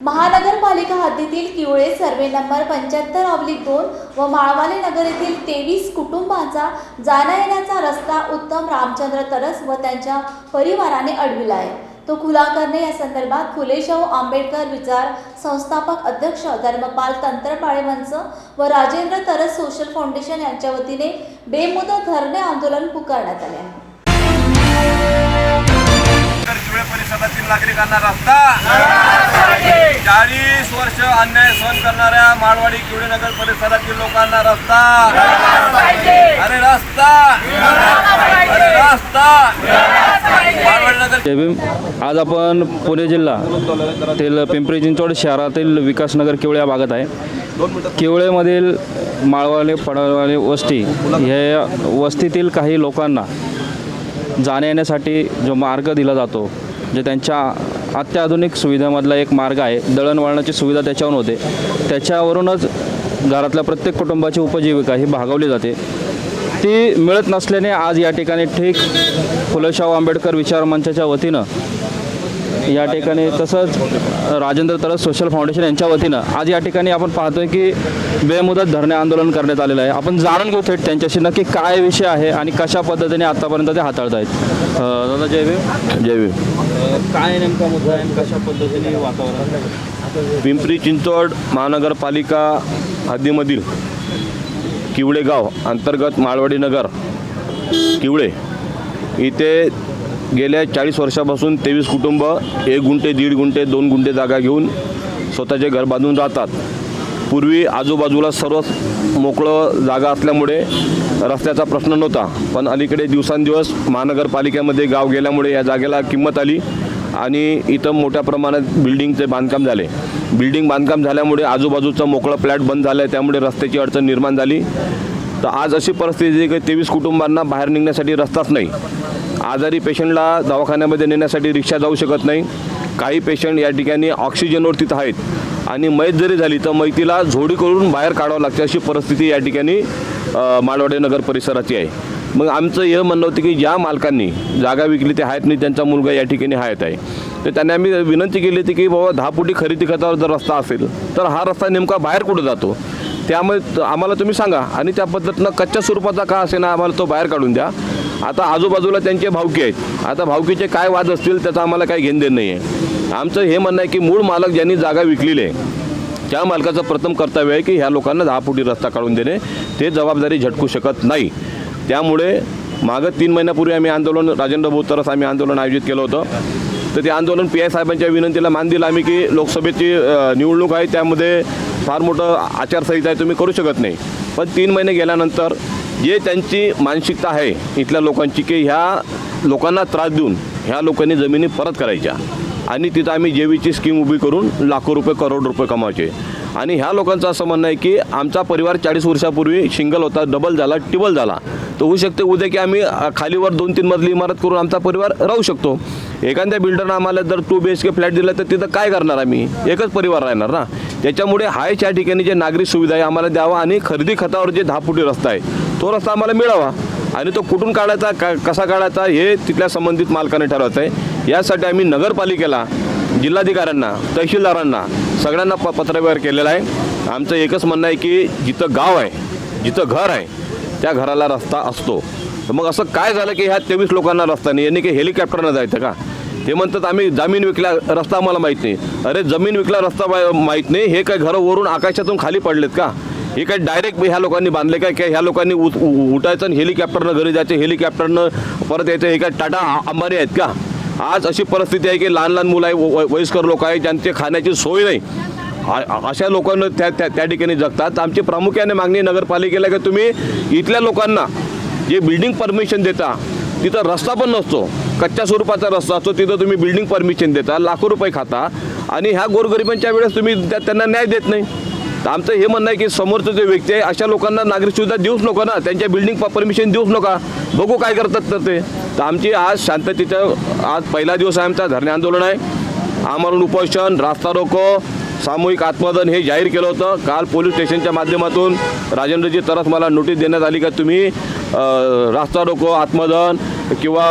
महानगरपालिका हद्दीतील Kivale survey number पंच्याहत्तर ऑब्लिक दोन व माळवाले नगर येथील तेवीस कुटुंबांचा जाण्या येण्याचा रस्ता उत्तम रामचंद्र तरस व त्यांच्या परिवाराने अडविला आहे. तो खुला करणे या संदर्भात फुले शाहू आंबेडकर विचार संस्थापक अध्यक्ष धर्मपाल तंत्रपाळे मंच व राजेंद्र तरस सोशल फाउंडेशन यांच्या वतीने बेमुदत धरणे आंदोलन पुकारण्यात आले आहे. परिसरातील नागरिकांना रस्ता चाळीस वर्ष अन्याय सहन करणाऱ्या माळवाडी किवडेनगर परिसरातील लोकांना रस्ता. अरे रस्ता. अरे रस्ता. माळवाडी नगर जय भीम. आज आपण पुणे जिल्हा तेल पिंपरी चिंचवड शहरातील विकासनगर केवळ या भागात आहे. केवळेमधील माळवाले पडवाले वस्ती हे वस्तीतील काही लोकांना जाण्या येण्यासाठी जो मार्ग दिला जातो जे त्यांच्या अत्याधुनिक सुविधामधला एक मार्ग आहे. दळणवळणाची सुविधा त्याच्यावरून होते. त्याच्यावरूनच घरातल्या प्रत्येक कुटुंबाची उपजीविका ही भागवली जाते. ती मिळत नसल्याने आज या ठिकाणी ठीक फुलशाहू आंबेडकर विचार मंचाच्या वतीनं या ठिकाणी तसंच राजेंद्र तरस सोशल फाउंडेशन यांच्या वतीनं आज या ठिकाणी आपण पाहतोय की बेमुदत धरणे आंदोलन करण्यात आलेलं आहे आपण जाणून घेऊ थेट त्यांच्याशी नक्की काय विषय आहे आणि कशा पद्धतीने आतापर्यंत ते हाताळत आहेत दादा जय भीम जय भीम. काय नेमका मुद्दा आहे कशा पद्धतीने वातावरण? पिंपरी चिंचवड महानगरपालिका हद्दीमधील किवळे गाव अंतर्गत माळवाडी नगर किवळे इथे गेल्या चाळीस वर्षापासून तेवीस कुटुंब एक गुंठे दीड गुंठे दोन गुंठे जागा घेऊन स्वतःचे घर बांधून राहतात. पूर्वी आजूबाजूला सर्व मोकळं जागा असल्यामुळे रस्त्याचा प्रश्न नव्हता. पण अलीकडे दिवसांदिवस महानगरपालिकेमध्ये गाव गेल्यामुळे या जागेला किंमत आली आणि इथं मोठ्या प्रमाणात बिल्डिंगचे बांधकाम झाले. बिल्डिंग बांधकाम झाल्यामुळे आजूबाजूचं मोकळं फ्लॅट बंद झालं आहे त्यामुळे रस्त्याची अडचण निर्माण झाली. तर आज अशी परिस्थिती आहे की तेवीस कुटुंबांना बाहेर निघण्यासाठी रस्ताच नाही. आजारी पेशंटला दवाखान्यामध्ये नेण्यासाठी रिक्षा जाऊ शकत नाही. काही पेशंट या ठिकाणी ऑक्सिजनवर तिथं आहेत. आणि मैत जरी झाली तर मैतीला झोडी करून बाहेर काढावं लागते अशी परिस्थिती या ठिकाणी अ, मालवाडे नगर परिसराची आहे. मग आमचं हे म्हणणं होतं की ज्या मालकांनी जागा विकली ते आहेत नाही त्यांचा मुलगा या ठिकाणी हयात आहे. तर त्यांनी आम्ही विनंती केली होती की बाबा दहा फुटी खरेदी खतावर जर रस्ता असेल तर हा रस्ता नेमका बाहेर कुठं जातो? त्यामुळे आम्हाला तुम्ही सांगा. आणि त्या पद्धतीनं कच्च्या स्वरूपाचा का असे ना आम्हाला तो बाहेर काढून द्या. आता आजूबाजूला त्यांचे भावकी आहेत. आता भावकीचे काय वाद असतील त्याचा आम्हाला काही घेण देण नाही आहे आमचं हे म्हणणं आहे की मूळ मालक ज्यांनी जागा विकलेली आहे त्या मालकाचं प्रथम कर्तव्य आहे की ह्या लोकांना दहा फुटी रस्ता काढून देणे. ते जबाबदारी झटकू शकत नाही. त्यामुळे मागं तीन महिन्यापूर्वी आम्ही आंदोलन राजेंद्र बोतरस आम्ही आंदोलन आयोजित केलं होतं. तर ते आंदोलन पी आय साहेबांच्या विनंतीला मान दिलं आम्ही की लोकसभेची निवडणूक आहे त्यामध्ये फार मोठं आचारसंहिता आहे तुम्ही करू शकत नाही. पण तीन महिने गेल्यानंतर जे त्यांची मानसिकता आहे इथल्या लोकांची की ह्या लोकांना त्रास देऊन ह्या लोकांनी जमिनी परत करायच्या. आणि तिथं आम्ही जेवीची स्कीम उभी करून लाखो रुपये करोड रुपये कमावचे. आणि ह्या लोकांचं असं म्हणणं आहे की आमचा परिवार चाळीस वर्षापूर्वी सिंगल होता डबल झाला टिबल झाला. तर होऊ शकते उद्या की आम्ही खालीवर दोन तीन मजली इमारत करून आमचा परिवार राहू शकतो. एखाद्या बिल्डरनं आम्हाला जर two B H K flat दिला तर तिथं काय करणार आम्ही? एकच परिवार राहणार ना. त्याच्यामुळे हायच या ठिकाणी जे नागरिक सुविधा आहे आम्हाला द्यावा आणि खरेदी खतावर जे दहा फुटी रस्ता आहे तो रस्ता आम्हाला मिळावा. आणि तो कुठून काढायचा का कसा काढायचा हे तिथल्या संबंधित मालकाने ठरवायचं आहे. यासाठी आम्ही नगरपालिकेला जिल्हाधिकाऱ्यांना तहसीलदारांना सगळ्यांना प पत्रव्यवहार केलेला आहे. आमचं एकच म्हणणं आहे की जिथं गाव आहे जिथं घर आहे त्या घराला रस्ता असतो. तर मग असं काय झालं की ह्या तेवीस लोकांना रस्ता नाही? यांनी की हेलिकॉप्टरनं जायचं का? ते म्हणतात आम्ही जमीन विकला रस्ता आम्हाला माहीत नाही. अरे जमीन विकला रस्ता माहीत नाही? हे काय घरं वरून आकाशातून खाली पडलेत का? हे काय डायरेक्ट ह्या लोकांनी बांधले काय? काय ह्या लोकांनी उ- उठायचं आणि हेलिकॉप्टरनं घरी जायचं? हेलिकॉप्टरनं परत यायचं? हे काय टाटा अंबानी आहेत का? आज अशी परिस्थिती आहे की लहान लहान मुलं आहे व- वयस्कर लोक आहेत ज्यांची खाण्याची सोय नाही. आ- अशा लोकांना त्या त्या त्या ठिकाणी जगतात. आमची प्रामुख्याने मागणी नगरपालिकेला की तुम्ही इथल्या लोकांना जे बिल्डिंग परमिशन देता तिथं रस्ता पण नसतो. कच्च्या स्वरूपाचा रस्ता असतो. तिथं तुम्ही बिल्डिंग परमिशन देता लाखो रुपये खाता आणि ह्या गोरगरिबांच्या वेळेस तुम्ही त्या- त्यांना न्याय देत नाही. तर आमचं हे म्हणणं आहे की समोरचं जे व्यक्ती आहे अशा लोकांना नागरिक सुविधा देऊच नको ना. त्यांच्या बिल्डिंग परमिशन देऊच नका. बघू काय करतात तर ते. तर आमची आज शांततेचं आज पहिला दिवस आहे आमचा धरणे आंदोलन आहे. आमरण उपोषण रास्ता रोको सामूहिक आत्मदन हे जाहीर केलं होतं. काल पोलीस स्टेशनच्या माध्यमातून राजेंद्रजी तरस मला नोटीस देण्यात आली का तुम्ही रास्ता रोको आत्मदन किंवा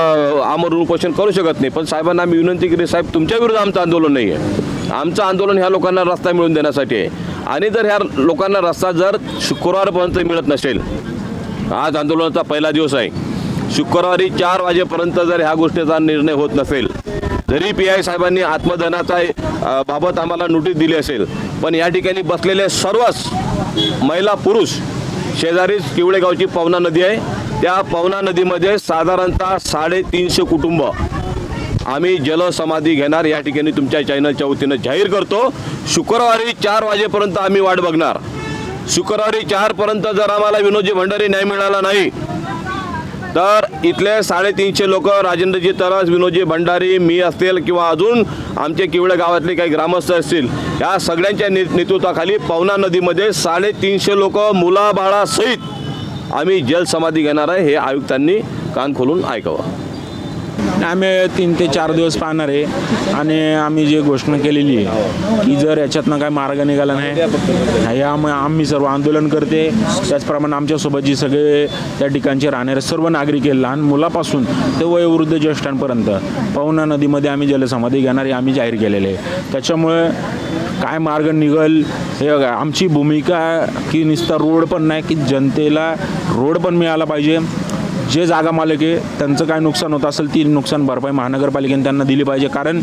आमरण उपोषण करू शकत नाही. पण साहेबांना आम्ही विनंती केली साहेब तुमच्या विरुद्ध आमचं आंदोलन नाही आहे आमचं आंदोलन ह्या लोकांना रस्ता मिळवून देण्यासाठी आहे. आणि जर ह्या लोकांना रस्ता जर शुक्रवारपर्यंत मिळत नसेल आज आंदोलनाचा पहिला दिवस आहे. शुक्रवारी चार वाजेपर्यंत जर ह्या गोष्टीचा निर्णय होत नसेल जरी पी आय साहेबांनी आत्मदहनाचा बाबत आम्हाला नोटीस दिली असेल पण या ठिकाणी बसलेले सर्वच महिला पुरुष शेजारीच किवळेगावची पवना नदी आहे. त्या पवना नदीमध्ये साधारणतः साडेतीनशे कुटुंब आम्ही जलसमाधी घेणार. या ठिकाणी तुमच्या चॅनलच्या वतीनं जाहीर करतो. शुक्रवारी चार वाजेपर्यंत आम्ही वाट बघणार. शुक्रवारी चारपर्यंत जर आम्हाला विनोदजी भंडारी न्याय मिळाला नाही तर इथले साडेतीनशे लोक राजेंद्रजी तरस विनोदजी भंडारी मी असतील किंवा अजून आमचे किवळे गावातले काही ग्रामस्थ असतील या सगळ्यांच्या ने नेतृत्वाखाली पवना नदीमध्ये साडेतीनशे लोक मुलाबाळासहित आम्ही जलसमाधी घेणार आहे हे आयुक्तांनी कान खोलून ऐकावं. आम्ही तीन ते चार दिवस पाहणार आहे. आणि आम्ही जे घोषणा केलेली आहे की जर याच्यातनं काय मार्ग निघाला नाही या आम- आम्ही सर्व आंदोलन करते. त्याचप्रमाणे आमच्यासोबत जी सगळे त्या ठिकाणचे राहणारे सर्व नागरिक आहे लहान मुलापासून ते वयोवृद्ध ज्येष्ठांपर्यंत पवना नदीमध्ये आम्ही जलसमाधी घेणार हे आम्ही जाहीर केलेले आहे. त्याच्यामुळे काय मार्ग निघल हे बघा, आमची भूमिका की नुसता रोड पण नाही की जनतेला रोड पण मिळाला पाहिजे. जे जागा मालक आहे त्यांचं काय नुकसान होत असेल ती नुकसान भरपाई महानगरपालिकेने त्यांना दिली पाहिजे. कारण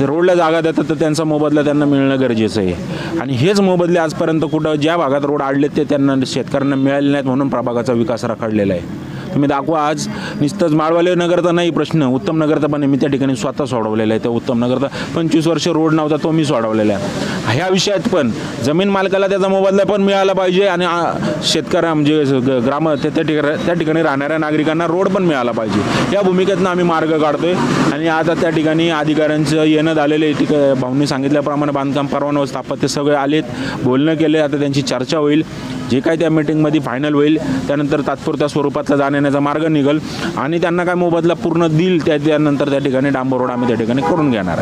रोडला जागा देतात तर त्यांचा मोबदला त्यांना मिळणं गरजेचं आहे. आणि हेच मोबदले आजपर्यंत कुठं ज्या भागात रोड आडलेत ते त्यांना शेतकऱ्यांना मिळाले नाहीत म्हणून प्रभागाचा विकास रखडलेला आहे. तुम्ही दाखवा आज. नुसतंच माळवाले नगरचा नाही प्रश्न. उत्तम नगरचा पण मी त्या ठिकाणी स्वतः सोडवलेला आहे. त्या उत्तम नगरचा पंचवीस वर्ष रोड नव्हता तो मी सोडवलेला आहे. ह्या विषयात पण जमीन मालकाला त्याचा मोबदला पण मिळाला पाहिजे आणि शेतकऱ्या म्हणजे ग- ग्राम त्या त्या ठिकाणी त्या ठिकाणी राहणाऱ्या नागरिकांना रोड पण मिळाला पाहिजे. या भूमिकेतनं आम्ही मार्ग काढतोय. आणि आता त्या ठिकाणी अधिकाऱ्यांचं येणं झालेलं आहे. तिकडे भाऊंनी सांगितल्याप्रमाणे बांधकाम परवाना व स्थापत्य सगळे आलेत. बोलणं केले आता त्यांची चर्चा होईल. जे काय त्या मीटिंगमध्ये फायनल होईल त्यानंतर तात्पुरत्या स्वरूपातला करण्याचा मार्ग निघल आणि त्यांना काय मोबदला पूर्ण देईल त्या त्यानंतर त्या ठिकाणी डांबर रोड आम्ही त्या ठिकाणी करून घेणार